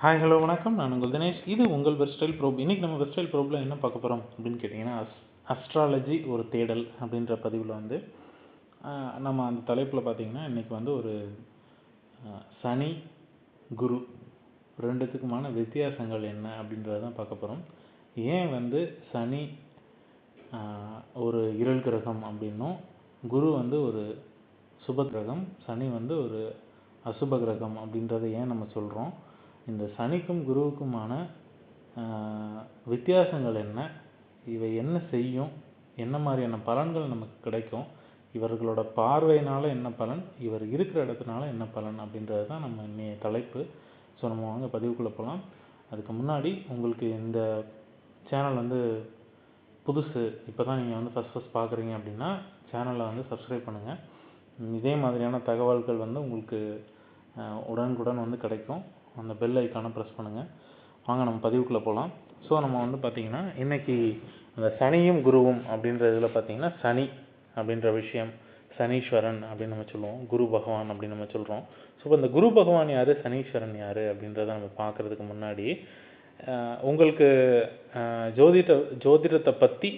Hi hello வணக்கம். நான் உங்கள் தினேஷ். இது உங்கள் வெர்ஸ்டைல் ப்ரோப் இன்றைக்கி நம்ம வெர்ஸ்டைல் ப்ரோப்பில் என்ன பார்க்க போகிறோம் அப்படின்னு கேட்டிங்கன்னா அஸ் அஸ்ட்ராலஜி ஒரு தேடல் அப்படின்ற பதிவில் வந்து நம்ம அந்த தலைப்பில் பார்த்தீங்கன்னா இன்றைக்கி வந்து ஒரு சனி குரு ரெண்டுத்துக்குமான வித்தியாசங்கள் என்ன அப்படின்றத தான் பார்க்க போகிறோம் ஏன் வந்து சனி ஒரு இருள் கிரகம் அப்படின்னும் குரு வந்து ஒரு சுப கிரகம் சனி வந்து ஒரு அசுப கிரகம் அப்படின்றத ஏன் நம்ம சொல்கிறோம் இந்த சனிக்கும் குருவுக்குமான வித்தியாசங்கள் என்ன? இவை என்ன செய்யும்? என்ன மாதிரியான பலன்கள் நமக்கு கிடைக்கும்? இவர்களோட பார்வையினால் என்ன பலன்? இவர் இருக்கிற இடத்துனால என்ன பலன்? அப்படின்றது தான் நம்ம இன்னைய தலைப்பு. ஸோ நம்ம வாங்க பதிவுக்குள்ளே போகலாம் அதுக்கு முன்னாடி உங்களுக்கு இந்த சேனல் வந்து புதுசு. இப்போ தான் நீங்கள் வந்து ஃபஸ்ட் ஃபஸ்ட் பார்க்குறீங்க அப்படின்னா சேனலை வந்து சப்ஸ்கிரைப் பண்ணுங்கள் இதே மாதிரியான தகவல்கள் வந்து உங்களுக்கு உடனுக்குடன் வந்து கிடைக்கும். அந்த பெல் ஐக்கானை ப்ரெஸ் பண்ணுங்கள் வாங்க நம்ம பதிவுக்குள்ளே போகலாம் ஸோ நம்ம வந்து பார்த்திங்கன்னா இன்றைக்கி அந்த சனியும் குருவும் அப்படின்ற இதில் பார்த்திங்கன்னா சனி அப்படின்ற விஷயம் சனீஸ்வரன் அப்படின்னு நம்ம சொல்லுவோம். குரு பகவான் அப்படின்னு நம்ம சொல்கிறோம் ஸோ இப்போ இந்த குரு பகவான் யார் சனீஸ்வரன் யார் அப்படின்றத நம்ம பார்க்குறதுக்கு முன்னாடி உங்களுக்கு ஜோதிட ஜோதிடத்தை பற்றி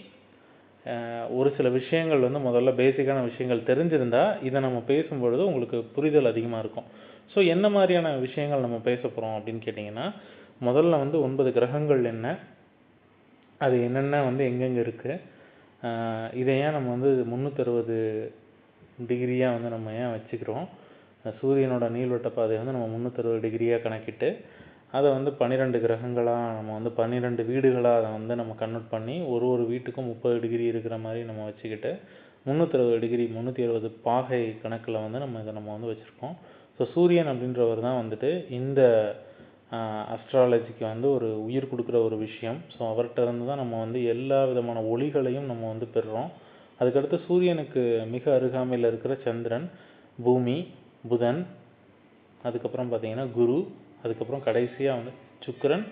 ஒரு சில விஷயங்கள் வந்து முதல்ல பேசிக்கான விஷயங்கள் தெரிஞ்சிருந்தால் இதை நம்ம பேசும்பொழுது உங்களுக்கு புரிதல் அதிகமாக இருக்கும். ஸோ என்ன மாதிரியான விஷயங்கள் நம்ம பேச போகிறோம் அப்படின்னு கேட்டிங்கன்னா முதல்ல வந்து ஒன்பது கிரகங்கள் என்ன அது என்னென்ன வந்து எங்கெங்கே இருக்குது இதை ஏன் நம்ம வந்து முந்நூற்றறுபது டிகிரியாக வந்து நம்ம ஏன் வச்சுக்கிறோம் சூரியனோட நீள்வட்ட பாதையை வந்து நம்ம முந்நூற்றறுபது டிகிரியாக கணக்கிட்டு அதை வந்து பன்னிரெண்டு கிரகங்களாக நம்ம வந்து பன்னிரெண்டு வீடுகளாக அதை வந்து நம்ம கன்வெர்ட் பண்ணி ஒரு ஒரு வீட்டுக்கும் முப்பது டிகிரி இருக்கிற மாதிரி நம்ம வச்சுக்கிட்டு முந்நூற்றறுபது டிகிரி முந்நூற்றி அறுபது பாகை கணக்கில் வந்து நம்ம இதை நம்ம வந்து வச்சுருக்கோம். ஸோ சூரியன் அப்படின்றவர் தான் வந்துட்டு இந்த அஸ்ட்ராலஜிக்கு வந்து ஒரு உயிர் கொடுக்குற ஒரு விஷயம். ஸோ அவர்கிட்ட இருந்து தான் நம்ம வந்து எல்லா விதமான ஒளிகளையும் நம்ம வந்து பெறுறோம். அதுக்கடுத்து சூரியனுக்கு மிக அருகாமையில் இருக்கிற சந்திரன் பூமி புதன் அதுக்கப்புறம் பார்த்தீங்கன்னா குரு அதுக்கப்புறம் கடைசியாக வந்து சுக்கரன்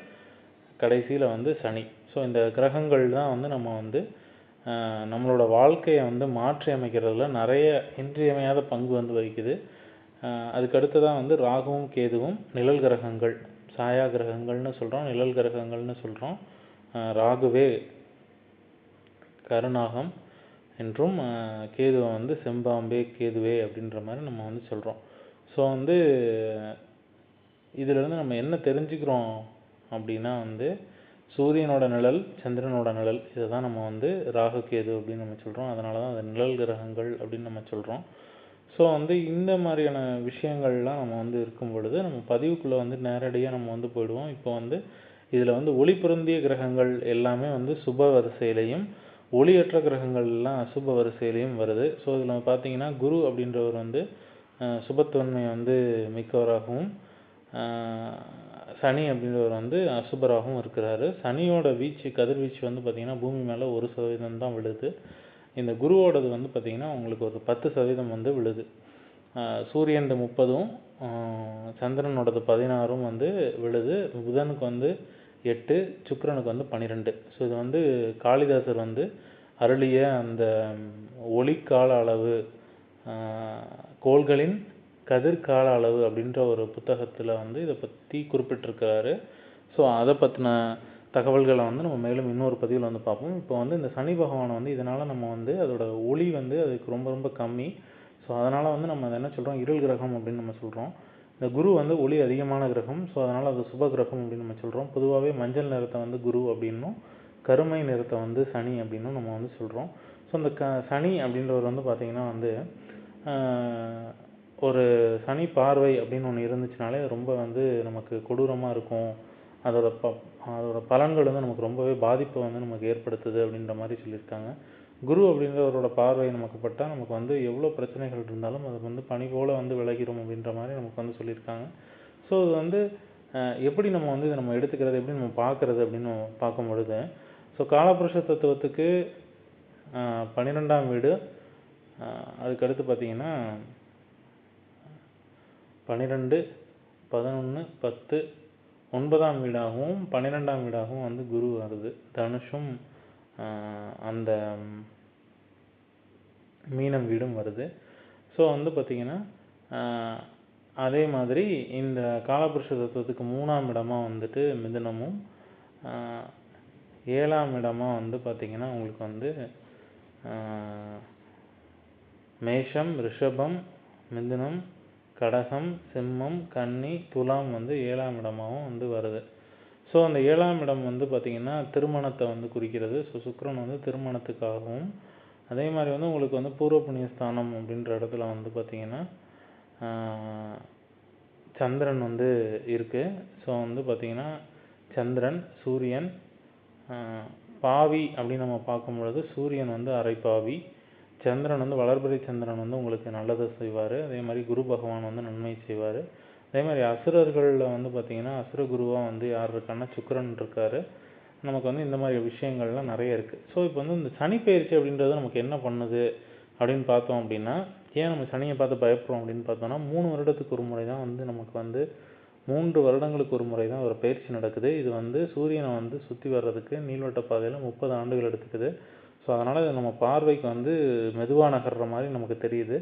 கடைசியில் வந்து சனி. ஸோ இந்த கிரகங்கள் தான் வந்து நம்ம வந்து நம்மளோட வாழ்க்கையை வந்து மாற்றி அமைக்கிறதுல நிறைய இன்றியமையாத பங்கு வந்து வகிக்குது. அதுக்கு அடுத்ததான் வந்து ராகுவும் கேதுவும் நிழல் கிரகங்கள் சாயா கிரகங்கள்னு சொல்கிறோம் நிழல் கிரகங்கள்னு சொல்கிறோம் ராகுவே கருநாகம் என்றும் கேதுவை வந்து செம்பாம்பே கேதுவே அப்படின்ற மாதிரி நம்ம வந்து சொல்கிறோம் ஸோ வந்து இதிலிருந்து நம்ம என்ன தெரிஞ்சுக்கிறோம் அப்படின்னா வந்து சூரியனோட நிழல் சந்திரனோட நிழல் இதை தான் நம்ம வந்து ராகு கேது அப்படின்னு நம்ம சொல்கிறோம் அதனால தான் அது நிழல் கிரகங்கள் அப்படின்னு நம்ம சொல்கிறோம் ஸோ வந்து இந்த மாதிரியான விஷயங்கள்லாம் நம்ம வந்து இருக்கும் பொழுது நம்ம பதிவுக்குள்ளே வந்து நேரடியாக நம்ம வந்து போயிடுவோம். இப்போ வந்து இதில் வந்து ஒளி பொருந்திய கிரகங்கள் எல்லாமே வந்து சுப வரிசையிலையும் ஒளியற்ற கிரகங்கள் எல்லாம் அசுப வரிசையிலையும் வருது. ஸோ இதில் பார்த்தீங்கன்னா குரு அப்படின்றவர் வந்து சுபத்தன்மை வந்து மிக்கவராகவும் சனி அப்படின்றவர் வந்து அசுபராகவும் இருக்கிறாரு. சனியோட வீச்சு கதிர்வீச்சு வந்து பார்த்திங்கன்னா பூமி மேலே ஒரு சதவீதம் தான் விழுது. இந்த குருவோடது வந்து பார்த்திங்கன்னா உங்களுக்கு ஒரு பத்து சதவீதம் வந்து விழுது. சூரியன் சூரியன்து முப்பதும் சந்திரனோடது பதினாறும் வந்து விழுது. புதனுக்கு வந்து எட்டு சுக்கிரனுக்கு வந்து பன்னிரெண்டு ஸோ இது வந்து காளிதாசர் வந்து அருளிய அந்த ஒளி கால அளவு கோள்களின் கதிர்கால அளவு அப்படின்ற ஒரு புத்தகத்தில் வந்து இதை பற்றி குறிப்பிட்டிருக்கிறாரு. ஸோ அதை பற்றின தகவல்களை வந்து நம்ம மேலும் இன்னொரு பதிவில் வந்து பார்ப்போம். இப்போ வந்து இந்த சனி பகவானை வந்து இதனால் நம்ம வந்து அதோட ஒளி வந்து அதுக்கு ரொம்ப ரொம்ப கம்மி. ஸோ அதனால் வந்து நம்ம அதை என்ன சொல்கிறோம் இருள் கிரகம் அப்படின்னு நம்ம சொல்கிறோம் இந்த குரு வந்து ஒளி அதிகமான கிரகம். ஸோ அதனால் அது சுப கிரகம் அப்படின்னு நம்ம சொல்கிறோம் பொதுவாகவே மஞ்சள் நிறத்தை வந்து குரு அப்படின்னும் கருமை நிறத்தை வந்து சனி அப்படின்னும் நம்ம வந்து சொல்கிறோம் ஸோ இந்த க சனி அப்படின்றவர் வந்து பார்த்திங்கன்னா வந்து ஒரு சனி பார்வை அப்படின்னு ஒன்று இருந்துச்சுனாலே அது ரொம்ப வந்து நமக்கு கொடூரமாக இருக்கும். அதோட ப அதோட பலன்கள் வந்து நமக்கு ரொம்பவே பாதிப்பை வந்து நமக்கு ஏற்படுத்துது அப்படின்ற மாதிரி சொல்லியிருக்காங்க. குரு அப்படின்றவரோட பார்வை நமக்கு பட்டால் நமக்கு வந்து எவ்வளோ பிரச்சனைகள் இருந்தாலும் அது வந்து பனி போல் வந்து விளைகிறோம் அப்படின்ற மாதிரி நமக்கு வந்து சொல்லியிருக்காங்க. ஸோ இது வந்து எப்படி நம்ம வந்து இதை நம்ம எடுத்துக்கிறது எப்படி நம்ம பார்க்குறது அப்படின்னு நம்ம பார்க்கும் பொழுது ஸோ காலபுருஷ தத்துவத்துக்கு பன்னிரெண்டாம் வீடு அதுக்கடுத்து பார்த்தீங்கன்னா பன்னிரெண்டு பதினொன்று பத்து ஒன்பதாம் வீடாகவும் பன்னிரெண்டாம் வீடாகவும் வந்து குரு வருது. தனுஷும் அந்த மீனம் வீடும் வருது. ஸோ வந்து பார்த்திங்கன்னா அதே மாதிரி இந்த காலபுருஷ தத்துவத்துக்கு மூணாம் இடமாக வந்துட்டு மிதுனமும் ஏழாம் இடமாக வந்து பார்த்திங்கன்னா உங்களுக்கு வந்து மேஷம் ரிஷபம் மிதுனம் கடகம் சிம்மம் கன்னி துலாம் வந்து ஏழாம் இடமாகவும் வந்து வருது. ஸோ அந்த ஏழாம் இடம் வந்து பார்த்திங்கன்னா திருமணத்தை வந்து குறிக்கிறது. ஸோ சுக்கரன் வந்து திருமணத்துக்காகவும் அதே மாதிரி வந்து உங்களுக்கு வந்து பூர்வ புண்ணிய ஸ்தானம் அப்படின்ற இடத்துல வந்து பார்த்திங்கன்னா சந்திரன் வந்து இருக்குது ஸோ வந்து பார்த்திங்கன்னா சந்திரன் சூரியன் பாவி அப்படின்னு நம்ம பார்க்கும் பொழுது சூரியன் வந்து அரைப்பாவி. சந்திரன் வந்து வளர்பிறை சந்திரன் வந்து உங்களுக்கு நல்லதை செய்வார். அதே மாதிரி குரு பகவான் வந்து நன்மை செய்வார். அதே மாதிரி அசுரர்களில் வந்து பார்த்திங்கன்னா அசுர குருவாக வந்து யார் இருக்கான்னா சுக்கரன் இருக்கார். நமக்கு வந்து இந்த மாதிரி விஷயங்கள்லாம் நிறைய இருக்குது ஸோ இப்போ வந்து இந்த சனி பயிற்சி அப்படின்றது நமக்கு என்ன பண்ணுது அப்படின்னு பார்த்தோம் அப்படின்னா ஏன் நம்ம சனியை பார்த்து பயப்படுறோம் அப்படின்னு பார்த்தோம்னா மூணு வருடத்துக்கு ஒரு முறை தான் வந்து நமக்கு வந்து மூன்று வருடங்களுக்கு ஒரு முறை தான் ஒரு பயிற்சி நடக்குது. இது வந்து சூரியனை வந்து சுற்றி வர்றதுக்கு நீள்வட்ட பாதையில் முப்பது ஆண்டுகள் எடுத்துக்குது. ஸோ அதனால் நம்ம பார்வைக்கு வந்து மெதுவாக நகர்ற மாதிரி நமக்கு தெரியுது.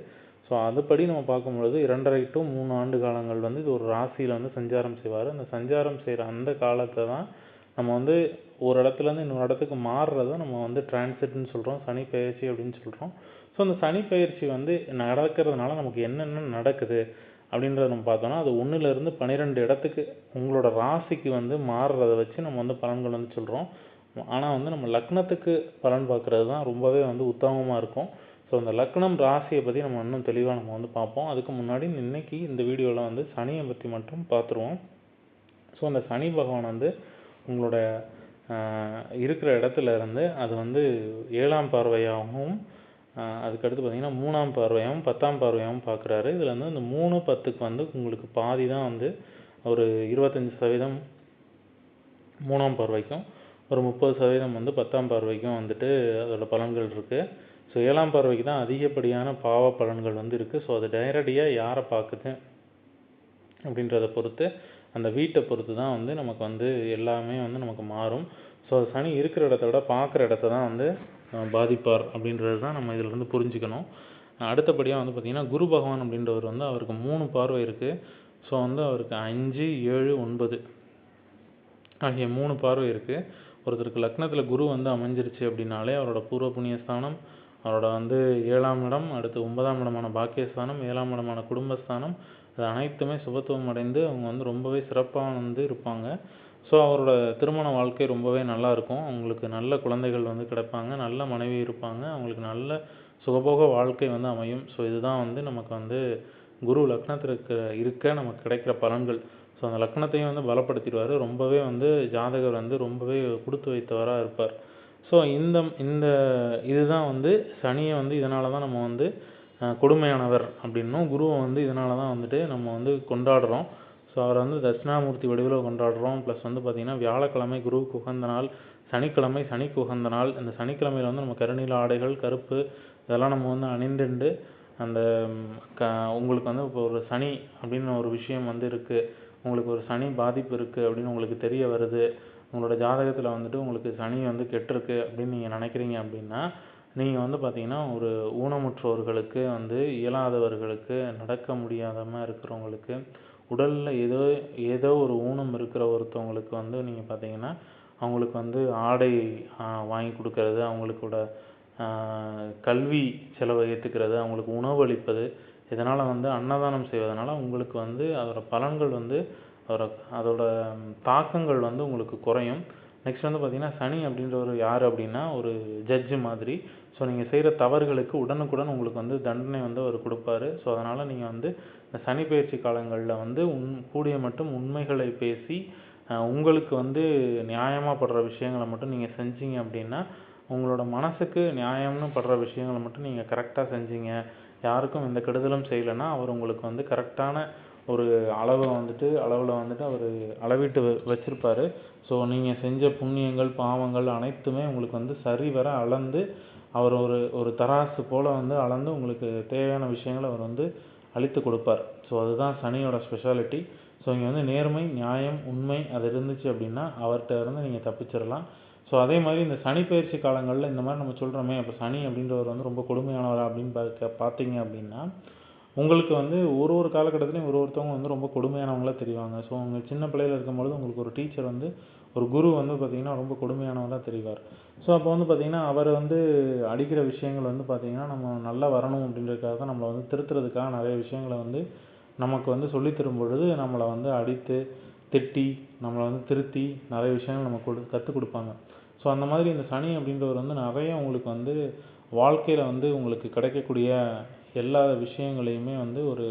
ஸோ அதுபடி நம்ம பார்க்கும்பொழுது இரண்டரை டு மூணு ஆண்டு காலங்கள் வந்து இது ஒரு ராசியில் வந்து சஞ்சாரம் செய்வார். அந்த சஞ்சாரம் செய்கிற அந்த காலத்தை தான் நம்ம வந்து ஒரு இடத்துலேருந்து இன்னொரு இடத்துக்கு மாறுறத நம்ம வந்து டிரான்சிட்னு சொல்கிறோம் சனி பயிற்சி அப்படின்னு சொல்கிறோம் ஸோ அந்த சனி பயிற்சி வந்து நடக்கிறதுனால நமக்கு என்னென்ன நடக்குது அப்படின்றத நம்ம பார்த்தோம்னா அது ஒன்றுலேருந்து பன்னிரெண்டு இடத்துக்கு உங்களோட ராசிக்கு வந்து மாறுறத வச்சு நம்ம வந்து பலன்கள் வந்து சொல்கிறோம் ஆனால் வந்து நம்ம லக்னத்துக்கு பலன் பார்க்குறது தான் ரொம்பவே வந்து உத்தமமாக இருக்கும். ஸோ அந்த லக்னம் ராசியை பற்றி நம்ம இன்னும் தெளிவாக நம்ம வந்து பார்ப்போம். அதுக்கு முன்னாடி இன்னைக்கு இந்த வீடியோவில் வந்து சனியை பற்றி மட்டும் பார்த்துருவோம். ஸோ அந்த சனி பகவான் வந்து உங்களோட இருக்கிற இடத்துல இருந்து அது வந்து ஏழாம் பார்வையாகவும் அதுக்கடுத்து பார்த்தீங்கன்னா மூணாம் பார்வையாகவும் பத்தாம் பார்வையாகவும் பார்க்குறாரு. இதில் வந்து இந்த மூணு பத்துக்கு வந்து உங்களுக்கு பாதி தான் வந்து ஒரு இருபத்தஞ்சி சதவீதம் மூணாம் பார்வைக்கும் ஒரு முப்பது சதவீதம் வந்து பத்தாம் பார்வைக்கும் வந்துட்டு அதோட பலன்கள் இருக்குது ஸோ ஏழாம் பார்வைக்கு தான் அதிகப்படியான பாவ பலன்கள் வந்து இருக்குது ஸோ அது டைரடியாக யாரை பார்க்குது அப்படின்றத பொறுத்து அந்த வீட்டை பொறுத்து தான் வந்து நமக்கு வந்து எல்லாமே வந்து நமக்கு மாறும். ஸோ அது சனி இருக்கிற இடத்த விட பார்க்குற இடத்த தான் வந்து பாதிப்பார் அப்படின்றது தான் நம்ம இதிலேருந்து புரிஞ்சுக்கணும். அடுத்தபடியாக வந்து பார்த்திங்கன்னா குரு பகவான் அப்படின்றவர் வந்து அவருக்கு மூணு பார்வை இருக்குது ஸோ வந்து அவருக்கு அஞ்சு ஏழு ஒன்பது ஆகிய மூணு பார்வை இருக்குது ஒருத்தருக்கு லக்னத்தில் குரு வந்து அமைஞ்சிருச்சு அப்படின்னாலே அவரோட பூர்வ புண்ணிய ஸ்தானம் அவரோட வந்து ஏழாம் இடம் அடுத்து ஒன்பதாம் இடமான பாக்கியஸ்தானம் ஏழாம் இடமான குடும்பஸ்தானம் அது அனைத்துமே சுபத்துவம் அடைந்து அவங்க வந்து ரொம்பவே சிறப்பாக வந்து இருப்பாங்க. ஸோ அவரோட திருமண வாழ்க்கை ரொம்பவே நல்லாயிருக்கும் அவங்களுக்கு நல்ல குழந்தைகள் வந்து கிடைப்பாங்க நல்ல மனைவி இருப்பாங்க அவங்களுக்கு நல்ல சுகபோக வாழ்க்கை வந்து அமையும். ஸோ இதுதான் வந்து நமக்கு வந்து குரு லக்னத்திற்கு இருக்க நமக்கு கிடைக்கிற பலன்கள். ஸோ அந்த லக்னத்தையும் வந்து பலப்படுத்திடுவார். ரொம்பவே வந்து ஜாதகர் வந்து ரொம்பவே கொடுத்து வைத்தவராக இருப்பார். ஸோ இந்த இந்த இதுதான் வந்து சனியை வந்து இதனால தான் நம்ம வந்து கொடுமையானவர் அப்படின்னும் குருவை வந்து இதனால தான் வந்துட்டு நம்ம வந்து கொண்டாடுறோம். ஸோ அவரை வந்து தட்சிணாமூர்த்தி வடிவில் கொண்டாடுறோம். ப்ளஸ் வந்து பார்த்திங்கன்னா வியாழக்கிழமை குருவுக்கு உகந்த நாள் சனிக்கிழமை சனிக்கு உகந்த நாள். இந்த சனிக்கிழமையில் வந்து நம்ம கருநீல ஆடைகள் கருப்பு இதெல்லாம் நம்ம வந்து அணிந்துண்டு அந்த க உங்களுக்கு வந்து இப்போ ஒரு சனி அப்படின்னு ஒரு விஷயம் வந்து இருக்குது உங்களுக்கு ஒரு சனி பாதிப்பு இருக்குது அப்படின்னு உங்களுக்கு தெரிய வருது உங்களோட ஜாதகத்தில் வந்துட்டு உங்களுக்கு சனி வந்து கெட்டிருக்கு அப்படின்னு நீங்கள் நினைக்கிறீங்க அப்படின்னா நீங்கள் வந்து பார்த்தீங்கன்னா ஒரு ஊனமுற்றோர்களுக்கு வந்து இயலாதவர்களுக்கு நடக்க முடியாதமாக இருக்கிறவங்களுக்கு உடலில் ஏதோ ஏதோ ஒரு ஊனம் இருக்கிற ஒருத்தவங்களுக்கு வந்து நீங்கள் பார்த்தீங்கன்னா அவங்களுக்கு வந்து ஆடை வாங்கி கொடுக்கறது அவங்களுக்கூட கல்வி செலவை ஏற்றுக்கிறது அவங்களுக்கு உணவு அளிப்பது இதனால் வந்து அன்னதானம் செய்வதனால் உங்களுக்கு வந்து அதோட பலன்கள் வந்து அதோட அதோட தாக்கங்கள் வந்து உங்களுக்கு குறையும். நெக்ஸ்ட் வந்து பார்த்திங்கன்னா சனி அப்படின்றவர் யார் அப்படின்னா ஒரு ஜட்ஜு மாதிரி. ஸோ நீங்கள் செய்கிற தவறுகளுக்கு உடனுக்குடன் உங்களுக்கு வந்து தண்டனை வந்து அவர் கொடுப்பாரு. ஸோ அதனால் நீங்கள் வந்து இந்த சனி பயிற்சி காலங்களில் வந்து உன் கூடிய மட்டும் உண்மைகளை பேசி உங்களுக்கு வந்து நியாயமாக படுற விஷயங்களை மட்டும் நீங்கள் செஞ்சீங்க அப்படின்னா உங்களோட மனசுக்கு நியாயம்னு படுற விஷயங்களை மட்டும் நீங்கள் கரெக்டாக செஞ்சீங்க. யாருக்கும் எந்த கெடுதலும் செய்யலைன்னா அவர் உங்களுக்கு வந்து கரெக்டான ஒரு அளவை வந்துட்டு அளவில் வந்துட்டு அவர் அளவிட்டு வ வச்சுருப்பாரு. ஸோ நீங்கள் செஞ்ச புண்ணியங்கள் பாவங்கள் அனைத்துமே உங்களுக்கு வந்து சரிவர அளந்து அவர் ஒரு ஒரு தராசு போல் வந்து அளந்து உங்களுக்கு தேவையான விஷயங்களை அவர் வந்து அளித்து கொடுப்பார். ஸோ அதுதான் சனியோட ஸ்பெஷாலிட்டி ஸோ இங்கே வந்து நேர்மை நியாயம் உண்மை அது இருந்துச்சு அப்படின்னா அவர்கிட்ட இருந்து நீங்கள் தப்பிச்சிடலாம் ஸோ அதே மாதிரி இந்த சனி பயிற்சி காலங்களில் இந்த மாதிரி நம்ம சொல்கிறோமே இப்போ சனி அப்படின்றவர் வந்து ரொம்ப கொடுமையானவர் அப்படின்னு பார்க்க பார்த்தீங்க அப்படின்னா உங்களுக்கு வந்து ஒரு ஒரு காலகட்டத்துலையும் ஒரு ஒருத்தவங்க வந்து ரொம்ப கொடுமையானவங்களாக தெரிவாங்க. ஸோ அவங்க சின்ன பிள்ளையில் இருக்கும்பொழுது உங்களுக்கு ஒரு டீச்சர் வந்து ஒரு குரு வந்து பார்த்திங்கன்னா ரொம்ப கொடுமையானவராக தெரிவார். ஸோ அப்போ வந்து பார்த்திங்கன்னா அவர் வந்து அடிக்கிற விஷயங்கள் வந்து பார்த்தீங்கன்னா நம்ம நல்லா வரணும் அப்படின்றதுக்காக தான் நம்மளை வந்து திருத்துறதுக்காக நிறைய விஷயங்களை வந்து நமக்கு வந்து சொல்லி தரும் பொழுது நம்மளை வந்து அடித்து திட்டி நம்மளை வந்து திருத்தி நிறைய விஷயங்கள் நமக்கு கொடு கற்றுக் கொடுப்பாங்க. ஸோ அந்த மாதிரி இந்த சனி அப்படின்றவர் வந்து நிறைய உங்களுக்கு வந்து வாழ்க்கையில் வந்து உங்களுக்கு கிடைக்கக்கூடிய எல்லா விஷயங்களையுமே வந்து ஒரு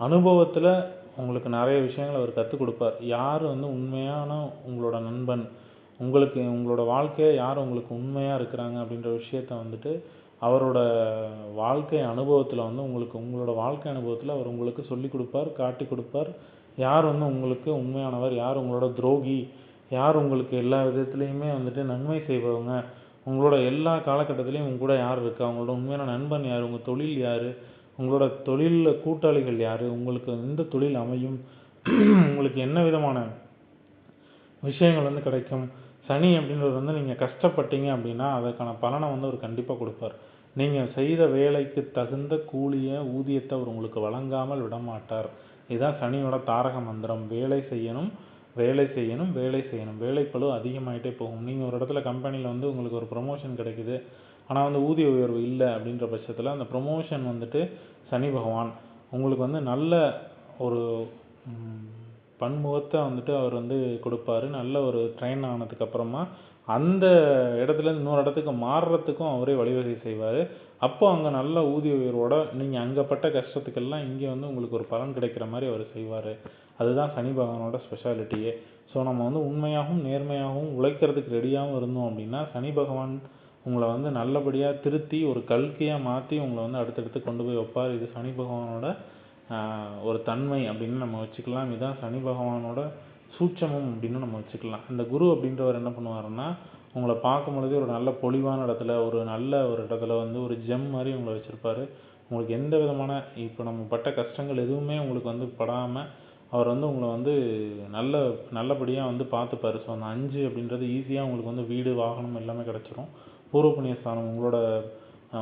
அனுபவத்தில் உங்களுக்கு நிறைய விஷயங்கள் அவர் கற்றுக் கொடுப்பார். யார் வந்து உண்மையான உங்களோட நண்பன் உங்களுக்கு உங்களோட வாழ்க்கையில் யார் உங்களுக்கு உண்மையாக இருக்கிறாங்க அப்படின்ற விஷயத்த வந்துட்டு அவரோட வாழ்க்கை அனுபவத்தில் வந்து உங்களுக்கு உங்களோட வாழ்க்கை அனுபவத்தில் அவர் உங்களுக்கு சொல்லிக் கொடுப்பார் காட்டி கொடுப்பார். யார் வந்து உங்களுக்கு உண்மையானவர் யார் உங்களோட துரோகி யார் உங்களுக்கு எல்லா விதத்துலேயுமே வந்துட்டு நன்மை செய்பவங்க? உங்களோட எல்லா காலகட்டத்திலையும் உங்க கூட யார் இருக்கா? உங்களோட உண்மையான நண்பன் யார்? உங்கள் தொழில் யார்? உங்களோட தொழிலில் கூட்டாளிகள் யார்? உங்களுக்கு எந்த தொழில் அமையும்? உங்களுக்கு என்ன விதமான விஷயங்கள் வந்து கிடைக்கும்? சனி அப்படின்றது வந்து நீங்கள் கஷ்டப்பட்டீங்க அப்படின்னா அதற்கான பலனை வந்து அவர் கண்டிப்பாக கொடுப்பார். நீங்கள் செய்த வேலைக்கு தகுந்த கூலிய ஊதியத்தை அவர் உங்களுக்கு வழங்காமல் விடமாட்டார். இதுதான் சனியோட தாரக மந்திரம். வேலை செய்யணும் வேலை செய்யணும் வேலை செய்யணும். வேலைப்பளு அதிகமாகிட்டே போகும். நீங்கள் ஒரு இடத்துல கம்பெனியில் வந்து உங்களுக்கு ஒரு ப்ரொமோஷன் கிடைக்குது. ஆனால் வந்து ஊதிய உயர்வு இல்லை அப்படின்ற பட்சத்தில் அந்த ப்ரொமோஷன் வந்துட்டு சனி பகவான் உங்களுக்கு வந்து நல்ல ஒரு பன்முகத்தை வந்துட்டு அவர் வந்து கொடுப்பாரு. நல்ல ஒரு ட்ரெயின் ஆனதுக்கப்புறமா அந்த இடத்துல இன்னொரு இடத்துக்கு மாறுறதுக்கும் அவரே வழிவகை செய்வார். அப்போ அங்கே நல்ல ஊதிய உயர்வோட நீங்கள் அங்கேப்பட்ட கஷ்டத்துக்கெல்லாம் இங்கே வந்து உங்களுக்கு ஒரு பலன் கிடைக்கிற மாதிரி அவர் செய்வார். அதுதான் சனி பகவானோட ஸ்பெஷாலிட்டியே ஸோ நம்ம வந்து உண்மையாகவும் நேர்மையாகவும் உழைக்கிறதுக்கு ரெடியாகவும் இருந்தோம் அப்படின்னா சனி பகவான் உங்களை வந்து நல்லபடியாக திருத்தி ஒரு கல்கியாக மாற்றி உங்களை வந்து அடுத்தடுத்து கொண்டு போய் வைப்பார். இது சனி பகவானோட ஒரு தன்மை அப்படின்னு நம்ம வச்சுக்கலாம். இதுதான் சனி பகவானோட சூட்சமம் அப்படின்னு நம்ம வச்சுக்கலாம். இந்த குரு அப்படின்றவர் என்ன பண்ணுவாருன்னா உங்களை பார்க்கும் பொழுதே ஒரு நல்ல பொலிவான இடத்துல ஒரு நல்ல ஒரு இடத்துல வந்து ஒரு ஜெம் மாதிரி உங்களை வச்சுருப்பாரு. உங்களுக்கு எந்த விதமான இப்போ நம்ம பட்ட கஷ்டங்கள் எதுவுமே உங்களுக்கு வந்து படாமல் அவர் வந்து உங்களை வந்து நல்ல நல்லபடியாக வந்து பார்த்துப்பாரு. ஸோ அந்த அஞ்சு அப்படின்றது ஈஸியாக உங்களுக்கு வந்து வீடு வாகனம் எல்லாமே கிடச்சிரும். பூர்வ புண்ணிய ஸ்தானம் உங்களோட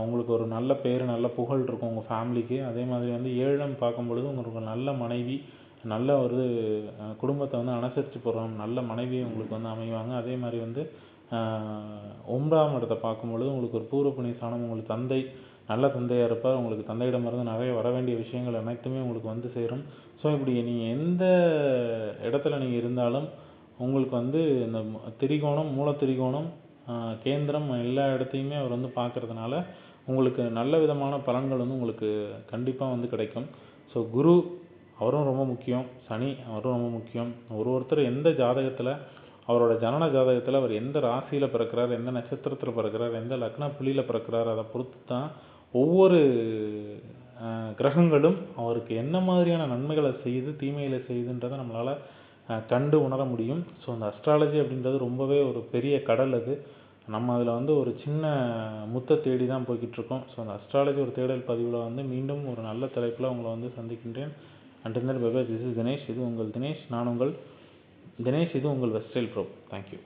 உங்களுக்கு ஒரு நல்ல பேர் நல்ல புகழ் இருக்கும் உங்கள் ஃபேமிலிக்கு அதே மாதிரி வந்து ஏழம் பார்க்கும் பொழுது உங்களுக்கு ஒரு நல்ல மனைவி நல்ல ஒரு குடும்பத்தை வந்து அனுசரித்து போகிறோம் நல்ல மனைவி உங்களுக்கு வந்து அமைவாங்க. அதே மாதிரி வந்து ஒன்பதாம் இடத்தை பார்க்கும் பொழுது உங்களுக்கு ஒரு பூர்வ புண்ணிய ஸ்தானம் உங்களுக்கு தந்தை நல்ல தந்தையாக இருப்பார். உங்களுக்கு தந்தையிடமிருந்து நிறைய வர வேண்டிய விஷயங்கள் அனைத்துமே உங்களுக்கு வந்து சேரும். ஸோ இப்படி நீங்கள் எந்த இடத்துல நீங்கள் இருந்தாலும் உங்களுக்கு வந்து இந்த திரிகோணம் மூலத்திரிகோணம் கேந்திரம் எல்லா இடத்தையுமே அவர் வந்து பார்க்கறதுனால உங்களுக்கு நல்ல விதமான பலன்கள் வந்து உங்களுக்கு கண்டிப்பாக வந்து கிடைக்கும். ஸோ குரு அவரும் ரொம்ப முக்கியம். சனி அவரும் ரொம்ப முக்கியம். ஒரு ஒருத்தர் எந்த ஜாதகத்தில் அவரோட ஜனன ஜாதகத்தில் அவர் எந்த ராசியில் பிறக்கிறார் எந்த நட்சத்திரத்தில் பிறக்கிறார் எந்த லக்ன புள்ளியில் பிறக்கிறார் அதை பொறுத்து தான் ஒவ்வொரு கிரகங்களும் அவருக்கு என்ன மாதிரியான நன்மைகளை செய்யுது தீமைகளை செய்யுதுன்றதை நம்மளால் கண்டு உணர முடியும். ஸோ அந்த அஸ்ட்ராலஜி அப்படின்றது ரொம்பவே ஒரு பெரிய கடல் அது. நம்ம அதில் வந்து ஒரு சின்ன முத்தை தேடி தான் போய்கிட்டு இருக்கோம் ஸோ அந்த அஸ்ட்ராலஜி ஒரு தேடல் பதிவில் வந்து மீண்டும் ஒரு நல்ல தலைப்பில் உங்களை வந்து சந்திக்கின்றேன். And then bye this is Dinesh இது உங்கள் தினேஷ் நான் உங்கள் தினேஷ் இது உங்கள் வெஸ்டைல் ப்ரோ தேங்க்யூ